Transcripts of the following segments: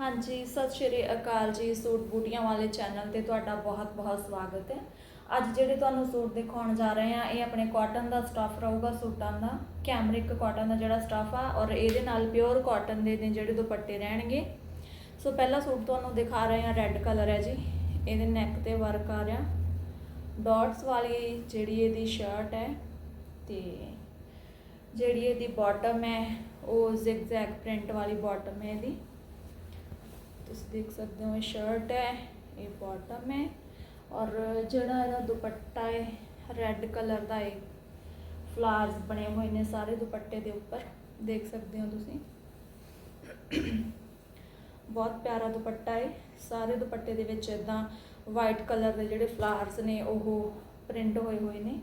ਹਾਂਜੀ, ਸਤਿ ਸ਼੍ਰੀ ਅਕਾਲ ਜੀ, ਸੂਟ ਬੂਟੀਆਂ ਵਾਲੇ ਚੈਨਲ ਤੇ ਤੁਹਾਡਾ ਬਹੁਤ-ਬਹੁਤ ਸਵਾਗਤ ਹੈ। ਅੱਜ ਜਿਹੜੇ ਤੁਹਾਨੂੰ ਸੂਟ ਦਿਖਾਉਣ ਜਾ ਰਹੇ ਆ ਇਹ ਆਪਣੇ ਕਾਟਨ ਦਾ ਸਟਫ ਰਹੂਗਾ ਸੂਟਾਂ ਦਾ। ਕੈਮਰਿਕ ਕਾਟਨ ਦਾ ਜਿਹੜਾ ਸਟਫ ਆ, ਔਰ ਇਹਦੇ ਨਾਲ ਪਿਓਰ ਕਾਟਨ ਦੇ ਨੇ ਜਿਹੜੇ ਦੁਪੱਟੇ ਰਹਿਣਗੇ। ਸੋ ਪਹਿਲਾ ਸੂਟ ਤੁਹਾਨੂੰ ਦਿਖਾ ਰਹੇ ਆ ਰੈੱਡ ਕਲਰ ਹੈ ਜੀ। ਇਹਦੇ ਨੈਕ ਤੇ ਵਰਕ ਆ ਰਿਹਾ। ਡਾਟਸ ਵਾਲੀ ਜਿਹੜੀ ਇਹਦੀ ਸ਼ਰਟ ਹੈ ਤੇ ਜਿਹੜੀ ਇਹਦੀ ਬਾਟਮ ਹੈ, ਉਹ ਜ਼ਿਗਜ਼ੈਗ ਪ੍ਰਿੰਟ ਵਾਲੀ ਬਾਟਮ ਹੈ ਇਹਦੀ। ਤੁਸੀਂ ਦੇਖ ਸਕਦੇ ਹੋ ਇਹ ਸ਼ਰਟ ਹੈ, ਇਹ ਬਾਟਮ ਹੈ ਔਰ ਜਿਹੜਾ ਇਹਦਾ ਦੁਪੱਟਾ ਹੈ ਰੈੱਡ ਕਲਰ ਦਾ ਹੈ ਫਲਾਰਸ ਬਣੇ ਹੋਏ ਨੇ ਸਾਰੇ ਦੁਪੱਟੇ ਦੇ ਉੱਪਰ, ਦੇਖ ਸਕਦੇ ਹੋ ਤੁਸੀਂ। ਬਹੁਤ ਪਿਆਰਾ ਦੁਪੱਟਾ ਹੈ, ਸਾਰੇ ਦੁਪੱਟੇ ਦੇ ਵਿੱਚ ਇਦਾਂ ਵਾਈਟ ਕਲਰ ਦੇ ਜਿਹੜੇ ਫਲਾਰਸ ਨੇ, ਉਹ ਪ੍ਰਿੰਟ ਹੋਏ ਹੋਏ ਨੇ।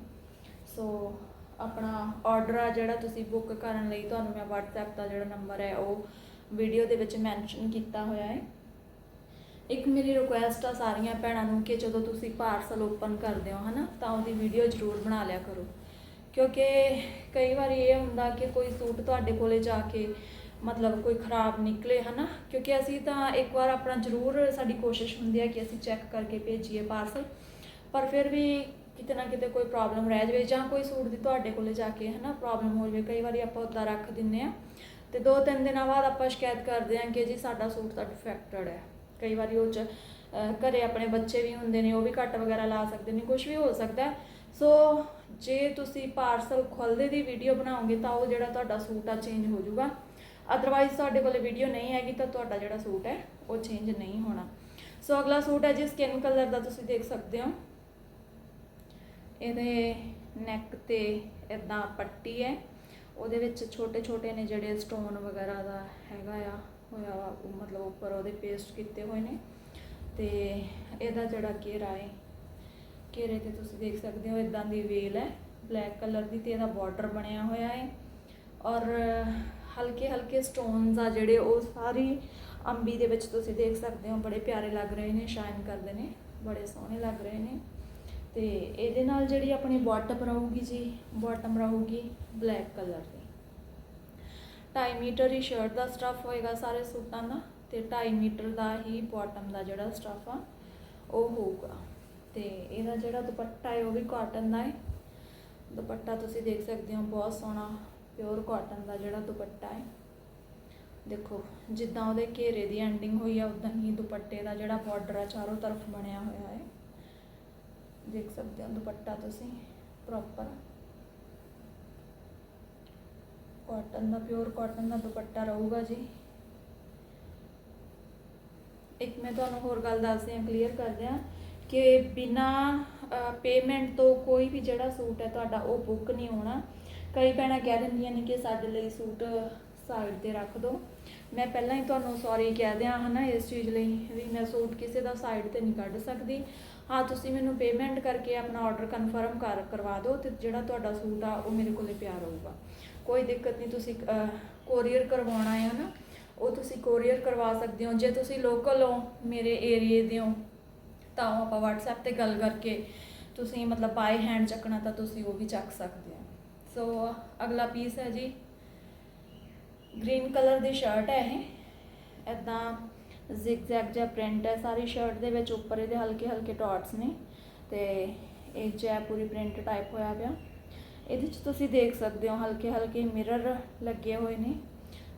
ਸੋ ਆਪਣਾ ਆਰਡਰ ਆ ਜਿਹੜਾ ਤੁਸੀਂ ਬੁੱਕ ਕਰਨ ਲਈ, ਤੁਹਾਨੂੰ ਮੈਂ WhatsApp ਦਾ ਜਿਹੜਾ ਨੰਬਰ ਹੈ, ਉਹ ਵੀਡੀਓ ਦੇ ਵਿੱਚ ਮੈਂਸ਼ਨ ਕੀਤਾ ਹੋਇਆ ਹੈ। ਇੱਕ ਮੇਰੀ ਰਿਕੁਐਸਟ ਆ ਸਾਰੀਆਂ ਭੈਣਾਂ ਨੂੰ ਕਿ ਜਦੋਂ ਤੁਸੀਂ ਪਾਰਸਲ ਓਪਨ ਕਰਦੇ ਹੋ ਹਨਾ, ਤਾਂ ਉਹਦੀ ਵੀਡੀਓ ਜ਼ਰੂਰ ਬਣਾ ਲਿਆ ਕਰੋ। ਕਿਉਂਕਿ ਕਈ ਵਾਰੀ ਇਹ ਹੁੰਦਾ ਕਿ ਕੋਈ ਸੂਟ ਤੁਹਾਡੇ ਕੋਲੇ ਜਾ ਕੇ ਮਤਲਬ ਕੋਈ ਖਰਾਬ ਨਿਕਲੇ ਹਨਾ, ਕਿਉਂਕਿ ਅਸੀਂ ਤਾਂ ਇੱਕ ਵਾਰ ਆਪਣਾ ਜ਼ਰੂਰ ਸਾਡੀ ਕੋਸ਼ਿਸ਼ ਹੁੰਦੀ ਹੈ ਕਿ ਅਸੀਂ ਚੈੱਕ ਕਰਕੇ ਭੇਜੀਏ ਪਾਰਸਲ ਪਰ ਫਿਰ ਵੀ ਕਿਤੇ ਨਾ ਕਿਤੇ ਕੋਈ ਪ੍ਰੋਬਲਮ ਰਹਿ ਜਾਵੇ ਜਾਂ ਕੋਈ ਸੂਟ ਦੀ ਤੁਹਾਡੇ ਕੋਲੇ ਜਾ ਕੇ ਹਨਾ ਪ੍ਰੋਬਲਮ ਹੋ ਜਾਵੇ, ਕਈ ਵਾਰੀ ਆਪਾਂ ਉੱਦਾਂ ਰੱਖ ਦਿੰਨੇ ਆ ਤੇ ਦੋ ਤਿੰਨ ਦਿਨਾਂ ਬਾਅਦ ਆਪਾਂ ਸ਼ਿਕਾਇਤ ਕਰਦੇ ਹਾਂ ਕਿ ਜੀ ਸਾਡਾ ਸੂਟ ਤਾਂ ਡਿਫੈਕਟਡ ਹੈ। ਕਈ ਵਾਰੀ ਉਹ ਚ ਅਹ, ਘਰੇ ਆਪਣੇ ਬੱਚੇ ਵੀ ਹੁੰਦੇ ਨੇ ਉਹ ਵੀ ਕੱਟ ਵਗੈਰਾ ਲਾ ਸਕਦੇ ਨੇ ਕੁਝ ਵੀ ਹੋ ਸਕਦਾ ਸੋ ਜੇ ਤੁਸੀਂ ਪਾਰਸਲ ਖੁੱਲਦੇ ਦੀ ਵੀਡੀਓ ਬਣਾਓਗੇ ਤਾਂ ਉਹ ਜਿਹੜਾ ਤੁਹਾਡਾ ਸੂਟ ਆ ਚੇਂਜ ਹੋ ਜਾਊਗਾ। ਅਦਰਵਾਈਜ਼ ਤੁਹਾਡੇ ਕੋਲੇ ਵੀਡੀਓ ਨਹੀਂ ਹੈਗੀ ਤਾਂ ਤੁਹਾਡਾ ਜਿਹੜਾ ਸੂਟ ਹੈ ਉਹ ਚੇਂਜ ਨਹੀਂ ਹੋਣਾ। ਸੋ ਅਗਲਾ ਸੂਟ ਹੈ ਜੀ ਸਕਿਨ ਕਲਰ ਦਾ ਤੁਸੀਂ ਦੇਖ ਸਕਦੇ ਹੋ। ਇਹਦੇ ਨੈਕ ਤੇ ਇਦਾਂ ਪੱਟੀ ਹੈ। ਉਹਦੇ ਵਿੱਚ ਛੋਟੇ ਛੋਟੇ ਨੇ ਜਿਹੜੇ ਸਟੋਨ ਵਗੈਰਾ ਦਾ ਹੈਗਾ ਆ। ਹੋਇਆ ਵਾ ਮਤਲਬ ਉੱਪਰ ਉਹਦੇ ਪੇਸਟ ਕੀਤੇ ਹੋਏ ਨੇ। ਤੇ ਇਹਦਾ ਜਿਹੜਾ ਘੇਰਾ ਹੈ ਘੇਰੇ ਤੇ ਤੁਸੀਂ ਦੇਖ ਸਕਦੇ ਹੋ ਇਦਾਂ ਦੀ ਵੇਲ ਹੈ ਬਲੈਕ ਕਲਰ ਦੀ ਤੇ ਇਹਦਾ ਬਾਰਡਰ ਬਣਿਆ ਹੋਇਆ ਹੈ ਔਰ ਹਲਕੇ ਹਲਕੇ ਸਟੋਨਸ ਆ ਜਿਹੜੇ, ਉਹ ਸਾਰੀ ਅੰਬੀ ਦੇ ਵਿੱਚ ਤੁਸੀਂ ਦੇਖ ਸਕਦੇ ਹੋ, ਬੜੇ ਪਿਆਰੇ ਲੱਗ ਰਹੇ ਨੇ ਸ਼ਾਈਨ ਕਰਦੇ ਨੇ, ਬੜੇ ਸੋਹਣੇ ਲੱਗ ਰਹੇ ਨੇ। ਤੇ ਇਹਦੇ ਨਾਲ ਜਿਹੜੀ ਆਪਣੀ ਬਾਟਮ ਰਹੂਗੀ ਜੀ ਬਾਟਮ ਰਹੂਗੀ ਬਲੈਕ ਕਲਰ ਦੀ। 2.5 ਮੀਟਰ ਹੀ ਸ਼ਰਟ ਦਾ ਸਟਫ ਹੋਏਗਾ ਸਾਰੇ ਸੂਟਾਂ ਦਾ ਤੇ 2.5 ਮੀਟਰ ਦਾ ਹੀ ਬਾਟਮ ਦਾ ਜਿਹੜਾ ਸਟਫ ਆ, ਉਹ ਹੋਊਗਾ। ਤੇ ਇਹਦਾ ਜਿਹੜਾ ਦੁਪੱਟਾ ਹੈ, ਉਹ ਵੀ ਕਾਟਨ ਦਾ ਹੈ। ਦੁਪੱਟਾ ਤੁਸੀਂ ਦੇਖ ਸਕਦੇ ਹੋ, ਬਹੁਤ ਸੋਹਣਾ ਪਿਓਰ ਕਾਟਨ ਦਾ ਜਿਹੜਾ ਦੁਪੱਟਾ ਹੈ। ਦੇਖੋ, ਜਿੱਦਾਂ ਉਹਦੇ ਘੇਰੇ ਦੀ ਐਂਡਿੰਗ ਹੋਈ ਆ ਉਦਾਂ ਹੀ ਦੁਪੱਟੇ ਦਾ ਜਿਹੜਾ ਬਾਰਡਰ ਆ, ਚਾਰੋਂ ਤਰਫ ਬਣਿਆ ਹੋਇਆ ਹੈ। ਦੇਖ ਸਕਦੇ ਹੋ ਦੁਪੱਟਾ ਤੁਸੀਂ ਪ੍ਰੋਪਰ ਕਾਟਨ ਦਾ ਪਿਓਰ ਕਾਟਨ ਦਾ ਦੁਪੱਟਾ ਰਹੂਗਾ ਜੀ। ਇੱਕ ਮੈਂ ਤੁਹਾਨੂੰ ਹੋਰ ਗੱਲ ਦੱਸਦੀ ਹਾਂ ਕਲੀਅਰ ਕਰਦੇ ਹਾਂ ਕਿ ਬਿਨਾ ਪੇਮੈਂਟ ਤੋਂ ਕੋਈ ਵੀ ਜਿਹੜਾ ਸੂਟ ਹੈ ਤੁਹਾਡਾ ਉਹ ਬੁੱਕ ਨਹੀਂ ਹੋਣਾ। ਕਈ ਭੈਣਾਂ ਕਹਿ ਦਿੰਦੀਆਂ ਨੇ ਕਿ ਸਾਡੇ ਲਈ ਸੂਟ ਸਾਈਡ ਤੇ ਰੱਖ ਦਿਓ ਮੈਂ ਪਹਿਲਾਂ ਹੀ ਤੁਹਾਨੂੰ ਸੌਰੀ ਕਹਿ ਦਿਆਂ ਹਨਾ ਇਸ ਚੀਜ਼ ਲਈ ਵੀ ਮੈਂ ਸੂਟ ਕਿਸੇ ਦਾ ਸਾਈਡ ਤੇ ਨਹੀਂ ਕੱਢ ਸਕਦੀ। ਹਾਂ, ਤੁਸੀਂ ਮੈਨੂੰ ਪੇਮੈਂਟ ਕਰਕੇ ਆਪਣਾ ਆਰਡਰ ਕਨਫਰਮ ਕਰ, ਕਰਵਾ ਦਿਓ ਤੇ ਜਿਹੜਾ ਤੁਹਾਡਾ ਸੂਟ ਆ ਉਹ ਮੇਰੇ ਕੋਲੇ ਪਿਆ ਰਹੂਗਾ। ਕੋਈ ਦਿੱਕਤ ਨਹੀਂ, ਤੁਸੀਂ ਕੋਰੀਅਰ ਕਰਵਾਉਣਾ ਹੈ ਨਾ, ਉਹ ਤੁਸੀਂ ਕੋਰੀਅਰ ਕਰਵਾ ਸਕਦੇ ਹੋ। ਜੇ ਤੁਸੀਂ ਲੋਕਲ ਹੋ, ਮੇਰੇ ਏਰੀਏ ਦੇ ਹੋ, ਤਾਂ ਉਹ ਆਪਾਂ WhatsApp ਤੇ ਗੱਲ ਕਰਕੇ ਤੁਸੀਂ ਮਤਲਬ ਬਾਈ ਹੈਂਡ ਚੱਕਣਾ ਤਾਂ ਤੁਸੀਂ ਉਹ ਵੀ ਚੱਕ ਸਕਦੇ ਹੋ। ਸੋ ਅਗਲਾ ਪੀਸ ਹੈ ਜੀ। ਗ੍ਰੀਨ ਕਲਰ ਦੀ ਸ਼ਰਟ ਹੈ ਇਹ। ਐਦਾਂ ਜ਼ਿਗਜ਼ੈਗ ਜਿਹਾ ਪ੍ਰਿੰਟ ਹੈ, ਸਾਰੀ ਸ਼ਰਟ ਦੇ ਵਿੱਚ ਉੱਪਰ ਇਹਦੇ ਹਲਕੇ ਹਲਕੇ ਡਾਟਸ ਨੇ। ਤੇ ਇਹ ਜੈ ਪੂਰੀ ਪ੍ਰਿੰਟ ਟਾਈਪ ਹੋਇਆ ਪਿਆ। ਇਹਦੇ 'ਚ ਤੁਸੀਂ ਦੇਖ ਸਕਦੇ ਹੋ ਹਲਕੇ ਹਲਕੇ ਮਿਰਰ ਲੱਗੇ ਹੋਏ ਨੇ।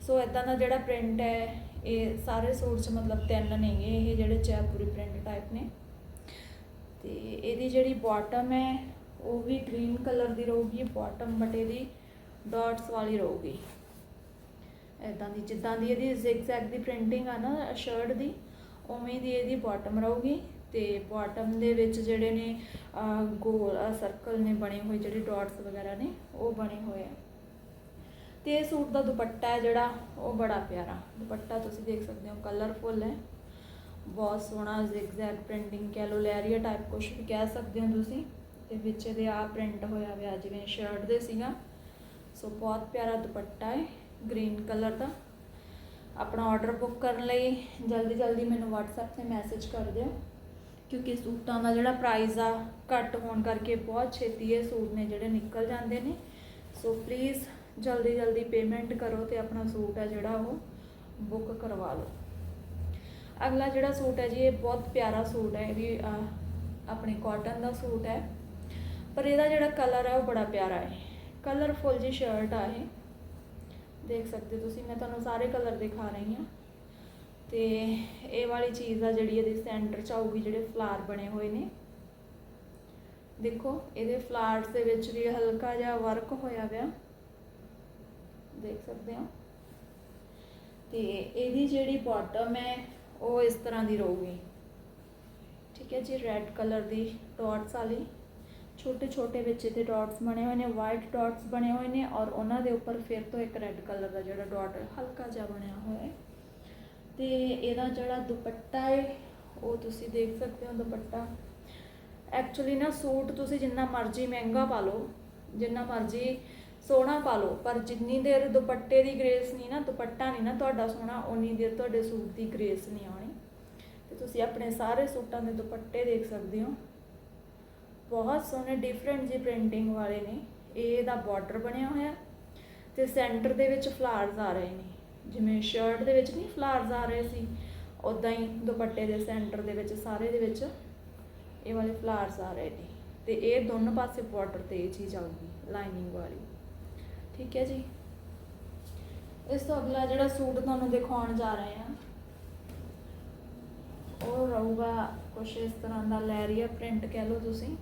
ਸੋ ਇਦਾਂ ਦਾ ਜਿਹੜਾ ਪ੍ਰਿੰਟ ਹੈ, ਇਹ ਸਾਰੇ ਸੂਟ 'ਚ ਮਤਲਬ ਤਿੰਨ ਨੇਗੇ ਇਹ ਜਿਹੜੇ ਜੈਪੁਰੀ ਪ੍ਰਿੰਟ ਟਾਈਪ ਨੇ। ਤੇ ਇਹਦੀ ਜਿਹੜੀ ਬਾਟਮ ਹੈ, ਉਹ ਵੀ ਗ੍ਰੀਨ ਕਲਰ ਦੀ ਰਹੂਗੀ ਬਾਟਮ ਬਟ ਇਹਦੀ ਡਾਟਸ ਵਾਲੀ ਰਹੂਗੀ। ਇਦਾਂ ਦੀ, ਜਿੱਦਾਂ ਦੀ ਇਹਦੀ ਜ਼ਿਗਜ਼ੈਗ ਦੀ ਪ੍ਰਿੰਟਿੰਗ ਆ ਨਾ ਸ਼ਰਟ ਦੀ, ਉਵੇਂ ਦੀ ਇਹਦੀ ਬਾਟਮ ਰਹੂਗੀ। ਤੇ ਬਾਟਮ ਦੇ ਵਿੱਚ ਜਿਹੜੇ ਨੇ ਗੋਲ ਸਰਕਲ ਨੇ ਬਣੇ ਹੋਏ ਜਿਹੜੇ ਡਾਟਸ ਵਗੈਰਾ ਨੇ, ਉਹ ਬਣੇ ਹੋਏ ਆ। ਤੇ ਇਹ ਸੂਟ ਦਾ ਦੁਪੱਟਾ ਹੈ ਜਿਹੜਾ, ਉਹ ਬੜਾ ਪਿਆਰਾ। ਦੁਪੱਟਾ ਤੁਸੀਂ ਦੇਖ ਸਕਦੇ ਹੋ ਕਲਰਫੁਲ ਹੈ। ਬਹੁਤ ਸੋਹਣਾ ਜ਼ਿਗਜ਼ੈਗ ਪ੍ਰਿੰਟਿੰਗ ਕਹਿ ਲਓ ਲੈਰੀਆ ਟਾਈਪ ਕੁਝ ਵੀ ਕਹਿ ਸਕਦੇ ਹੋ ਤੁਸੀਂ। ਤੇ ਵਿੱਚ ਇਹਦੇ ਆ ਪ੍ਰਿੰਟ ਹੋਇਆ ਹੋਇਆ, ਜਿਵੇਂ ਸ਼ਰਟ ਦੇ ਸੀਗਾ। ਸੋ ਬਹੁਤ ਪਿਆਰਾ ਦੁਪੱਟਾ ਹੈ ਗ੍ਰੀਨ ਕਲਰ ਦਾ। ਆਪਣਾ ਆਰਡਰ ਬੁੱਕ ਕਰਨ ਲਈ ਜਲਦੀ ਜਲਦੀ ਮੈਨੂੰ WhatsApp ਤੇ ਮੈਸੇਜ ਕਰ ਦਿਓ। ਕਿਉਂਕਿ ਸੂਟਾਂ ਦਾ ਜਿਹੜਾ ਪ੍ਰਾਈਸ ਆ ਘੱਟ ਹੋਣ ਕਰਕੇ ਬਹੁਤ ਛੇਤੀ ਇਹ ਸੂਟ ਨੇ ਜਿਹੜੇ ਨਿਕਲ ਜਾਂਦੇ ਨੇ। ਸੋ ਪਲੀਜ਼ ਜਲਦੀ ਜਲਦੀ ਪੇਮੈਂਟ ਕਰੋ ਤੇ ਆਪਣਾ ਸੂਟ ਹੈ ਜਿਹੜਾ ਉਹ ਬੁੱਕ ਕਰਵਾ ਲਓ। ਅਗਲਾ ਜਿਹੜਾ ਸੂਟ ਹੈ ਜੀ, ਇਹ ਬਹੁਤ ਪਿਆਰਾ ਸੂਟ ਹੈ, ਇਹ ਵੀ ਆਪਣੇ ਕਾਟਨ ਦਾ ਸੂਟ ਹੈ। ਪਰ ਇਹਦਾ ਜਿਹੜਾ ਕਲਰ ਹੈ ਉਹ ਬੜਾ ਪਿਆਰਾ ਹੈ। ਕਲਰਫੁਲ ਜੀ ਸ਼ਰਟ ਆ ਇਹ। ਦੇਖ ਸਕਦੇ ਤੁਸੀਂ, ਮੈਂ ਤੁਹਾਨੂੰ ਸਾਰੇ ਕਲਰ ਦਿਖਾ ਰਹੀ ਹਾਂ। ਤੇ ਇਹ ਵਾਲੀ ਚੀਜ਼ ਆ ਜਿਹੜੀ ਇਹਦੇ ਸੈਂਟਰ 'ਚ ਆਊਗੀ ਜਿਹੜੇ ਫਲਾਰ ਬਣੇ ਹੋਏ ਨੇ। ਦੇਖੋ, ਇਹਦੇ ਫਲਾਰਸ ਦੇ ਵਿੱਚ ਵੀ ਹਲਕਾ ਜਿਹਾ ਵਰਕ ਹੋਇਆ ਹੋਇਆ ਦੇਖ ਸਕਦੇ ਹੋ। ਤੇ ਇਹਦੀ ਜਿਹੜੀ ਬਾਟਮ ਹੈ, ਉਹ ਇਸ ਤਰ੍ਹਾਂ ਦੀ ਰਹੂਗੀ। ਠੀਕ ਹੈ ਜੀ ਰੈੱਡ ਕਲਰ ਦੀ ਡਾਟਸ ਵਾਲੀ। ਛੋਟੇ ਛੋਟੇ ਵਿੱਚ ਇਹਦੇ ਡਾਟਸ ਬਣੇ ਹੋਏ ਨੇ ਵਾਈਟ ਡਾਟਸ ਬਣੇ ਹੋਏ ਨੇ ਔਰ ਉਹਨਾਂ ਦੇ ਉੱਪਰ ਫਿਰ ਤੋਂ ਇੱਕ ਰੈੱਡ ਕਲਰ ਦਾ ਜਿਹੜਾ ਡਾਟ ਹਲਕਾ ਜਿਹਾ ਬਣਿਆ ਹੋਇਆ ਹੈ। ਤੇ ਇਹਦਾ ਜਿਹੜਾ ਦੁਪੱਟਾ ਹੈ ਉਹ ਤੁਸੀਂ ਦੇਖ ਸਕਦੇ ਹੋ ਦੁਪੱਟਾ। ਐਕਚੁਅਲੀ ਨਾ ਸੂਟ ਤੁਸੀਂ ਜਿੰਨਾ ਮਰਜ਼ੀ ਮਹਿੰਗਾ ਪਾ ਲਓ, ਜਿੰਨਾ ਮਰਜ਼ੀ ਸੋਹਣਾ ਪਾ ਲਓ, ਪਰ ਜਿੰਨੀ ਦੇਰ ਦੁਪੱਟੇ ਦੀ ਗ੍ਰੇਸ ਨਹੀਂ ਨਾ, ਦੁਪੱਟਾ ਨਹੀਂ ਨਾ ਤੁਹਾਡਾ ਸੋਹਣਾ ਉਨੀ ਦੇਰ ਤੁਹਾਡੇ ਸੂਟ ਦੀ ਗ੍ਰੇਸ ਨਹੀਂ ਆਉਣੀ। ਤੇ ਤੁਸੀਂ ਆਪਣੇ ਸਾਰੇ ਸੂਟਾਂ ਦੇ ਦੁਪੱਟੇ ਦੇਖ ਸਕਦੇ ਹੋ। ਬਹੁਤ ਸੋਹਣੇ ਡਿਫਰੈਂਟ ਜੀ ਪ੍ਰਿੰਟਿੰਗ ਵਾਲੇ ਨੇ, ਇਹ ਇਹਦਾ ਬਾਰਡਰ ਬਣਿਆ ਹੋਇਆ। ਤੇ ਸੈਂਟਰ ਦੇ ਵਿੱਚ ਫਲਾਵਰਸ ਆ ਰਹੇ ਨੇ। ਜਿਵੇਂ ਸ਼ਰਟ ਦੇ ਵਿੱਚ ਨਹੀਂ ਫਲਾਰਸ ਆ ਰਹੇ ਸੀ ਉਦਾਂ ਹੀ ਦੁਪੱਟੇ ਦੇ ਸੈਂਟਰ ਦੇ ਵਿੱਚ ਸਾਰੇ ਦੇ ਵਿੱਚ ਇਹ ਵਾਲੇ ਫਲਾਰਸ ਆ ਰਹੇ ਨੇ। ਤੇ ਇਹ ਦੋਨੋਂ ਪਾਸੇ ਬਾਰਡਰ ਤੇ ਇਹ ਚੀਜ਼ ਆਊਗੀ ਲਾਈਨਿੰਗ ਵਾਲੀ। ਠੀਕ ਹੈ ਜੀ? ਇਸ ਤੋਂ ਅਗਲਾ ਜਿਹੜਾ ਸੂਟ ਤੁਹਾਨੂੰ ਦਿਖਾਉਣ ਜਾ ਰਹੇ ਹਾਂ, ਉਹ ਰਹੂਗਾ ਕੁਛ ਇਸ ਤਰ੍ਹਾਂ ਦਾ ਲੈਰੀਆ ਪ੍ਰਿੰਟ ਕਹਿ ਲਓ ਤੁਸੀਂ।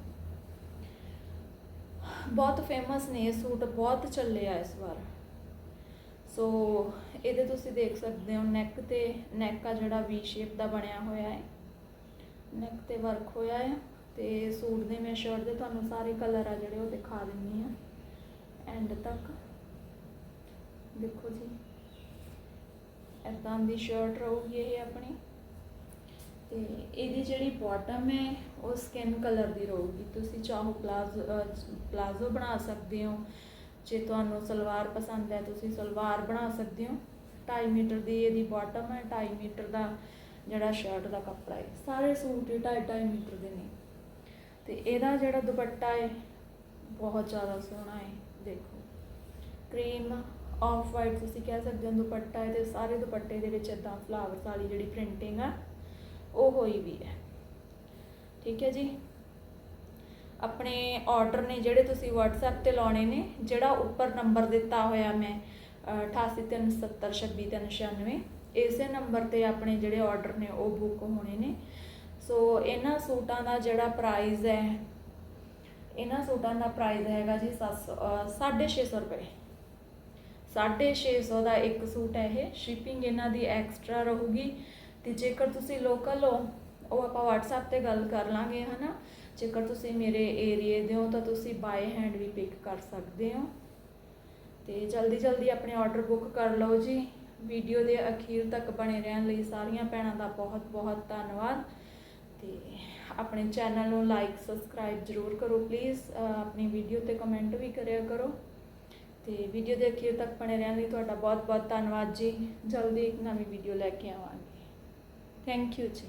ਬਹੁਤ ਫੇਮਸ ਨੇ ਇਹ ਸੂਟ, ਬਹੁਤ ਚੱਲੇ ਆ ਇਸ ਵਾਰ। ਸੋ ਇਹਦੇ ਤੁਸੀਂ ਦੇਖ ਸਕਦੇ ਹੋ ਨੈਕ ਤੇ ਨੈਕ ਆ ਜਿਹੜਾ ਵੀ ਸ਼ੇਪ ਦਾ ਬਣਿਆ ਹੋਇਆ ਹੈ। ਨੈਕ ਤੇ ਵਰਕ ਹੋਇਆ ਹੈ ਤੇ ਸੂਟ ਦੇ ਮੈਂ ਸ਼ਰਟ ਦੇ ਤੁਹਾਨੂੰ ਸਾਰੇ ਕਲਰ ਆ ਜਿਹੜੇ ਉਹ ਦਿਖਾ ਦਿੰਨੀ ਆ ਐਂਡ ਤੱਕ। ਦੇਖੋ ਜੀ। ਇਦਾਂ ਦੀ ਸ਼ਰਟ ਰਹੂਗੀ ਇਹ ਆਪਣੀ। ਤੇ ਇਹਦੀ ਜਿਹੜੀ ਬਾਟਮ ਹੈ, ਉਹ ਸਕਿਨ ਕਲਰ ਦੀ ਰਹੂਗੀ। ਤੁਸੀਂ ਚਾਹੋ ਪਲਾਜ਼ੋ ਪਲਾਜ਼ੋ ਬਣਾ ਸਕਦੇ ਹੋ। ਜੇ ਤੁਹਾਨੂੰ ਸਲਵਾਰ ਪਸੰਦ ਹੈ, ਤੁਸੀਂ ਸਲਵਾਰ ਬਣਾ ਸਕਦੇ ਹੋ। 2.5 ਮੀਟਰ ਦੀ ਇਹਦੀ ਬਾਟਮ ਹੈ 2.5 ਮੀਟਰ ਦਾ ਜਿਹੜਾ ਸ਼ਰਟ ਦਾ ਕੱਪੜਾ ਹੈ, ਸਾਰੇ ਸੂਟ ਹੀ 2.5 ਮੀਟਰ ਦੇ ਨੇ। ਤੇ ਇਹਦਾ ਜਿਹੜਾ ਦੁਪੱਟਾ ਹੈ, ਬਹੁਤ ਜ਼ਿਆਦਾ ਸੋਹਣਾ ਹੈ, ਦੇਖੋ। ਕਰੀਮ ਆਫ ਵਾਈਟ ਤੁਸੀਂ ਕਹਿ ਸਕਦੇ ਹੋ ਦੁਪੱਟਾ ਹੈ ਤੇ ਸਾਰੇ ਦੁਪੱਟੇ ਦੇ ਵਿੱਚ ਇਦਾਂ ਫਲਾਵਰਸ ਵਾਲੀ ਜਿਹੜੀ ਪ੍ਰਿੰਟਿੰਗ ਆ, ਉਹ ਹੋਈ ਵੀ ਹੈ। ਠੀਕ ਹੈ ਜੀ? ਆਪਣੇ ਆਰਡਰ ਨੇ ਜਿਹੜੇ ਤੁਸੀਂ WhatsApp ਤੇ ਲਾਉਣੇ ਨੇ, ਜਿਹੜਾ ਉੱਪਰ ਨੰਬਰ ਦਿੱਤਾ ਹੋਇਆ ਮੈਂ, ਅਹ 8837262396 ਇਸੇ ਨੰਬਰ ਤੇ ਆਪਣੇ ਜਿਹੜੇ ਆਰਡਰ ਨੇ ਉਹ ਬੁੱਕ ਹੋਣੇ ਨੇ। ਸੋ ਇਹਨਾਂ ਸੂਟਾਂ ਦਾ ਜਿਹੜਾ ਪ੍ਰਾਈਸ ਹੈ, ਇਹਨਾਂ ਸੂਟਾਂ ਦਾ ਪ੍ਰਾਈਸ ਹੈਗਾ ਜੀ 700 ਅਹ 650 ਰੁਪਏ। 650 ਦਾ ਇੱਕ ਸੂਟ ਹੈ ਇਹ ਸ਼ਿਪਿੰਗ ਇਹਨਾਂ ਦੀ ਐਕਸਟਰਾ ਰਹੂਗੀ। ਤੇ ਜੇਕਰ ਤੁਸੀਂ ਲੋਕਲ ਹੋ ਉਹ ਆਪਾਂ WhatsApp ਤੇ ਗੱਲ ਕਰ ਲਾਂਗੇ, ਹਨਾ? ਜੇਕਰ ਤੁਸੀਂ ਮੇਰੇ ਏਰੀਏ ਦੇ ਹੋ ਤਾਂ ਤੁਸੀਂ ਬਾਏ ਹੈਂਡ ਵੀ ਪਿਕ ਕਰ ਸਕਦੇ ਹੋ। ਤੇ ਜਲਦੀ ਜਲਦੀ ਆਪਣੇ ਆਰਡਰ ਬੁੱਕ ਕਰ ਲਓ ਜੀ। ਵੀਡੀਓ ਦੇ ਅਖੀਰ ਤੱਕ ਬਣੇ ਰਹਿਣ ਲਈ ਸਾਰੀਆਂ ਭੈਣਾਂ ਦਾ ਬਹੁਤ ਬਹੁਤ ਧੰਨਵਾਦ। ਤੇ ਆਪਣੇ ਚੈਨਲ ਨੂੰ ਲਾਈਕ ਸਬਸਕ੍ਰਾਈਬ ਜ਼ਰੂਰ ਕਰੋ ਪਲੀਜ਼ ਆਪਣੀ ਵੀਡੀਓ ਤੇ ਕਮੈਂਟ ਵੀ ਕਰਿਆ ਕਰੋ। ਤੇ ਵੀਡੀਓ ਦੇ ਅਖੀਰ ਤੱਕ ਬਣੇ ਰਹਿਣ ਲਈ ਤੁਹਾਡਾ ਬਹੁਤ ਬਹੁਤ ਧੰਨਵਾਦ ਜੀ। ਜਲਦੀ ਇੱਕ ਨਵੀਂ ਵੀਡੀਓ ਲੈ ਕੇ ਆਵਾਂਗੇ। ਥੈਂਕ ਯੂ ਜੀ।